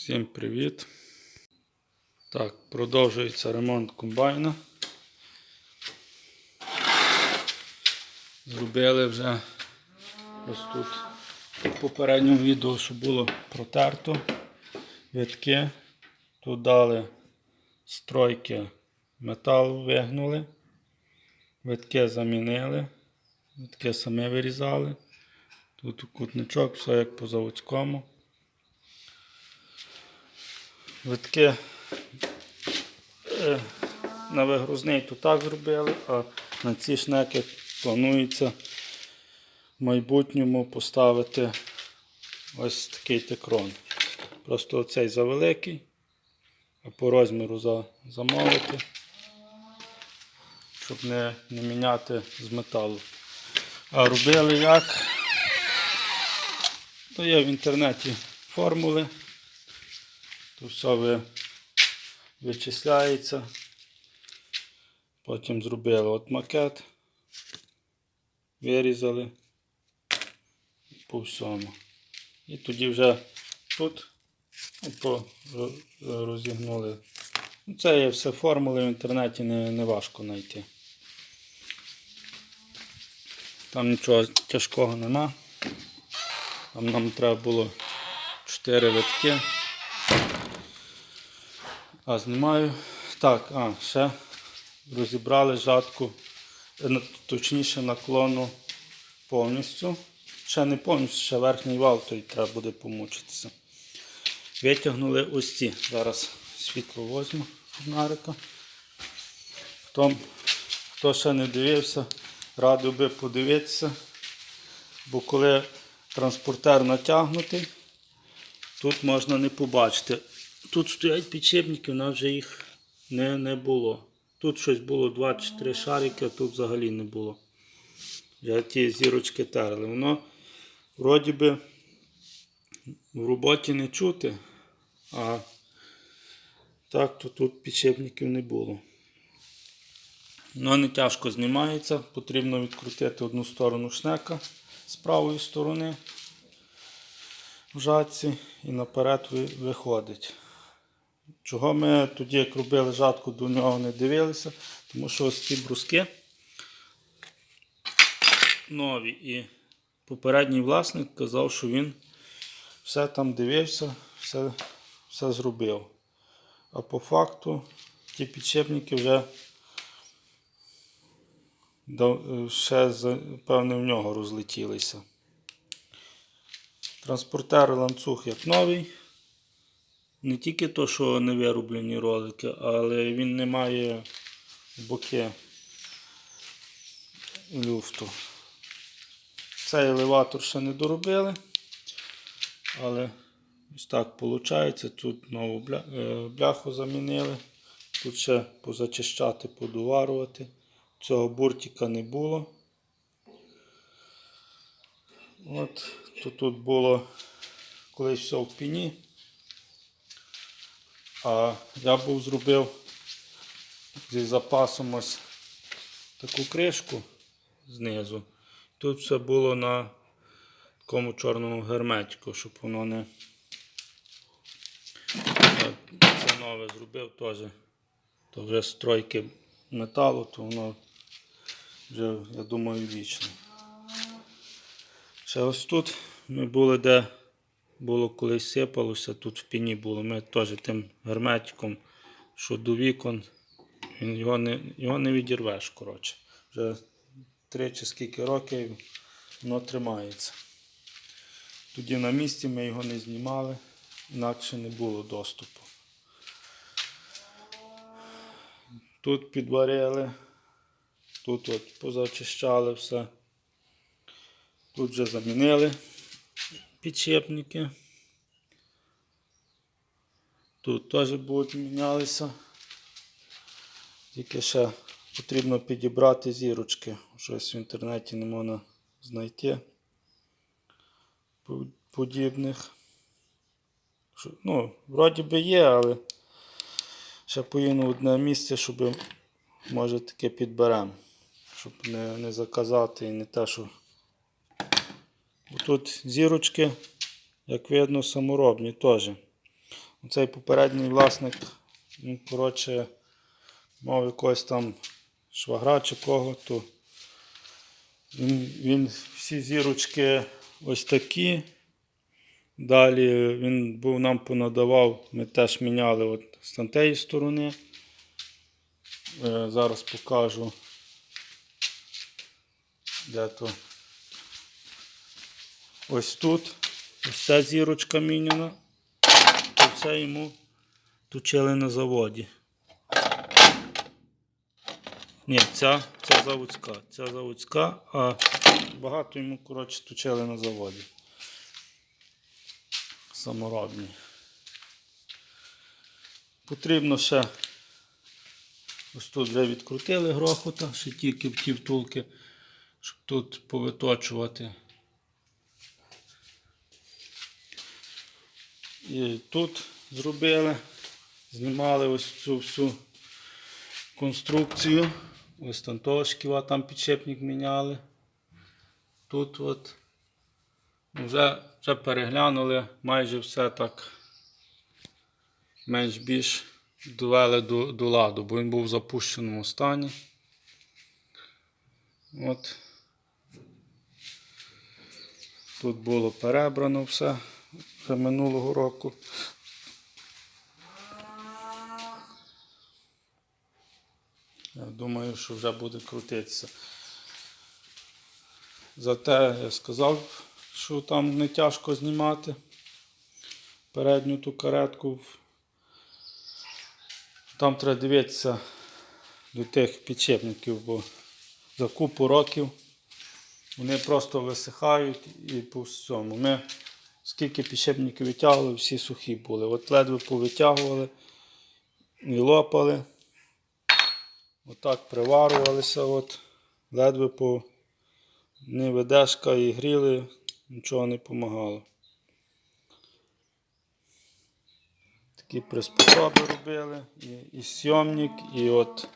Всім привіт. Так, продовжується ремонт комбайна. Зробили вже ось тут в попередньому відео, що було протерто витки. Тут дали стройки метал вигнули, витки замінили, витки самі вирізали. Тут кутничок, все як по заводському. Витки е, на вигрузний то так зробили, а на ці шнеки планується в майбутньому поставити ось такий текрон. Просто оцей завеликий, а по розміру за, замовити, щоб не, не міняти з металу. А робили як? То є в інтернеті формули. То все ви, вичисляється. Потім зробили от макет. Вирізали по всьому. І тоді вже тут ну, розігнули. Ну, Це є все формули в інтернеті не, не важко знайти. Там нічого тяжкого нема. Там нам треба було 4 витки. А, знімаю. Так, а, ще розібрали жатку, е, точніше наклону повністю. Ще не повністю, ще верхній вал, то й треба буде помучитися. Витягнули ось ці. Зараз світло возьму фонарика. Хто, хто ще не дивився, радив би подивитися. Бо коли транспортер натягнутий, тут можна не побачити. Тут стоять підшипники, в нас вже їх не, не було. Тут щось було 2 чи 3 шарики, а тут взагалі не було. Вже ті зірочки терли. Воно вроді би в роботі не чути, а так то тут підшипників не було. Воно не тяжко знімається, потрібно відкрутити одну сторону шнека з правої сторони в жатці і наперед виходить. Чого ми тоді, як робили жатку, до нього не дивилися, тому що ось ці бруски нові. І попередній власник казав, що він все там дивився, все, все зробив. А по факту ті підшипники вже ще певне в нього розлетілися. Транспортер ланцюг як новий. Не тільки то, що не вироблені ролики, але він не має боки люфту. Цей елеватор ще не доробили, але ось так виходить. Тут нову е, бляху замінили. Тут ще позачищати, подуварувати. Цього буртика не було. От, то тут було колись все в піні. А я був зробив зі запасом ось таку кришку знизу. Тут все було на такому чорному герметику, щоб воно не. Це нове зробив теж. То вже стройки металу, то воно вже, я думаю, вічно. Ще ось тут ми були, де було колись сипалося, тут в піні було. Ми теж тим герметиком, що до вікон, його не, його не відірвеш. коротше. Вже три чи скільки років воно тримається. Тоді на місці ми його не знімали, інакше не було доступу. Тут підварили, тут от позачищали все. Тут вже замінили підшипники. Тут теж будуть мінялися. Тільки ще потрібно підібрати зірочки. Щось в інтернеті не можна знайти подібних. Ну, вроді би є, але ще поїду одне місце, щоб може таке підберемо. Щоб не, не заказати і не те, що Тут зірочки, як видно, саморобні теж. Цей попередній власник, ну, коротше, мав якогось там швагра чи кого, то він, він всі зірочки ось такі. Далі він був нам понадавав, ми теж міняли от з тієї сторони. Е, зараз покажу. Де то? Ось тут. Ось ця зірочка міняна. То це йому точили на заводі. Ні, ця, ця заводська. Ця заводська, а багато йому, коротше, точили на заводі. Саморобні. Потрібно ще ось тут вже відкрутили грохота, ще тільки в ті втулки, щоб тут повиточувати. І тут зробили, знімали ось цю всю конструкцію. Ось там того шківа, там підшипник міняли. Тут от вже, вже переглянули майже все так менш-більш довели до, до ладу, бо він був в запущеному стані. От. Тут було перебрано все вже минулого року. Я думаю, що вже буде крутитися. Зате я сказав, що там не тяжко знімати передню ту каретку. Там треба дивитися до тих підшипників, бо за купу років вони просто висихають і по всьому. Ми скільки підшипників витягували, всі сухі були. От ледве повитягували і лопали. Отак приварювалися, от, ледве по не ведешка і гріли, нічого не допомагало. Такі приспособи робили, і, і сйомник, і от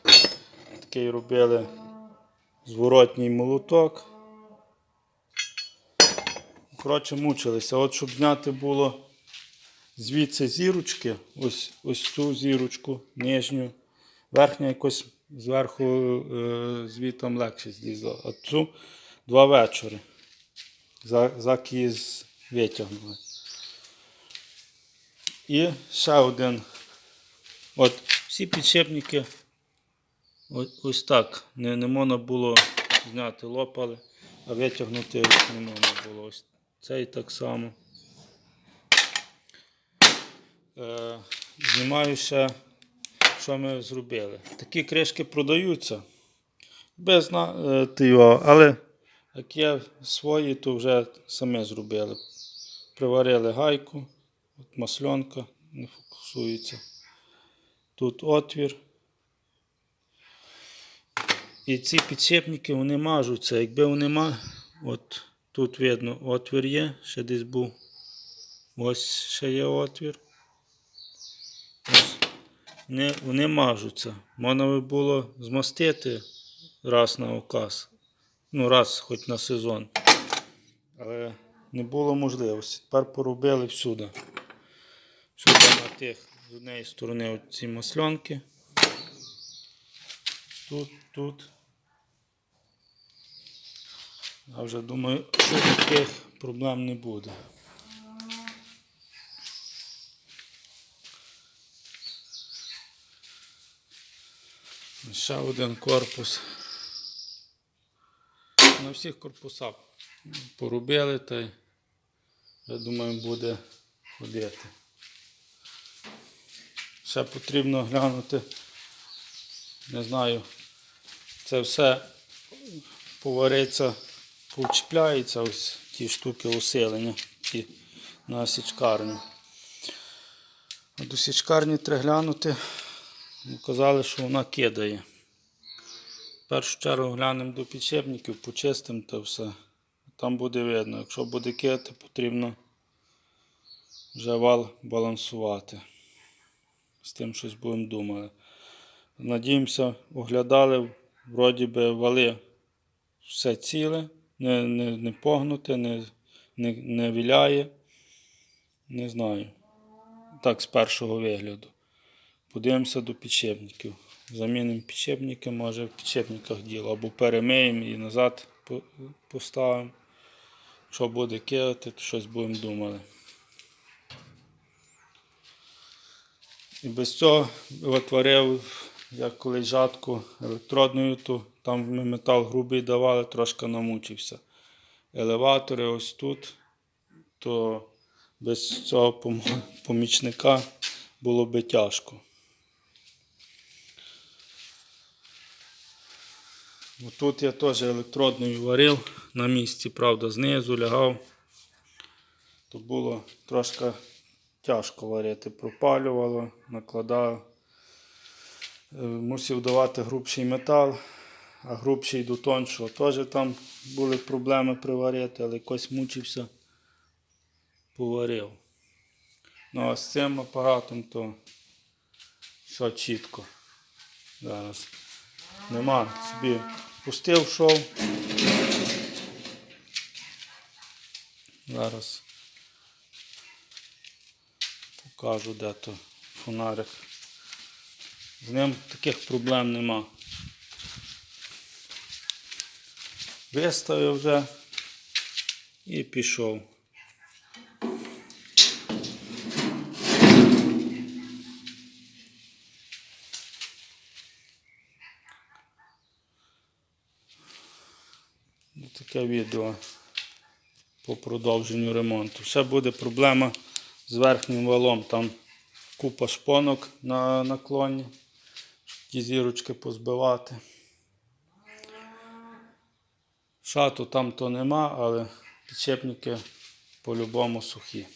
такий робили зворотній молоток. Коротше, мучилися. От щоб зняти було звідси зірочки, ось, ось цю зірочку, нижню, верхня якось зверху е, звітом легше злізла. А цю два вечори. За, за кіз витягнули. І ще один. От всі підшипники ось, ось так. Не, не можна було зняти, лопали, а витягнути не можна було. Ось цей так само. Е, знімаю ще, що ми зробили. Такі кришки продаються без на, е, але як є свої, то вже самі зробили. Приварили гайку, от масльонка не фокусується. Тут отвір. І ці підшипники вони мажуться. Якби вони. От тут видно отвір є, ще десь був. Ось ще є отвір. Ось. Вони, мажуться. Можна би було змастити раз на оказ. Ну, раз хоч на сезон. Але не було можливості. Тепер поробили всюди. Всюди на тих з однієї сторони ці масльонки. Тут, тут. Я вже думаю, що таких проблем не буде. Ще один корпус. На всіх корпусах порубили та й, я думаю, буде ходити. Ще потрібно глянути, не знаю, це все повариться, повчіпляється, ось ті штуки усилення ті на січкарню. До січкарні треба глянути, ну, казали, що вона кидає. В першу чергу глянемо до підшипників, почистимо та все. Там буде видно. Якщо буде кидати, потрібно вже вал балансувати. З тим щось будемо думати. Надіємося, оглядали, вроді би вали все ціле, не, не, не погнуте, не, не, не віляє. Не знаю. так з першого вигляду. Подивимося до підшипників. Замінимо підшипники, може в підшипниках діло. Або перемиємо і назад поставимо. Що буде кидати, то щось будемо думати. І без цього отворив, як колись жатку електродною, то там ми метал грубий давали, трошки намучився. Елеватори ось тут, то без цього помічника було би тяжко. Тут я теж електродною варив на місці, правда, знизу лягав. То було трошки тяжко варити. Пропалювало, накладав. Е, Мусив давати грубший метал, а грубший до тоншого. Теж там були проблеми приварити, але якось мучився, поварив. Ну а з цим апаратом то все чітко. Зараз. Нема собі пустив шов. Зараз покажу, де то фонарик. З ним таких проблем нема. Виставив вже і пішов. Таке відео по продовженню ремонту. Ще буде проблема з верхнім валом. Там купа шпонок на наклоні. Ті зірочки позбивати. Шату там то нема, але підчепники по-любому сухі.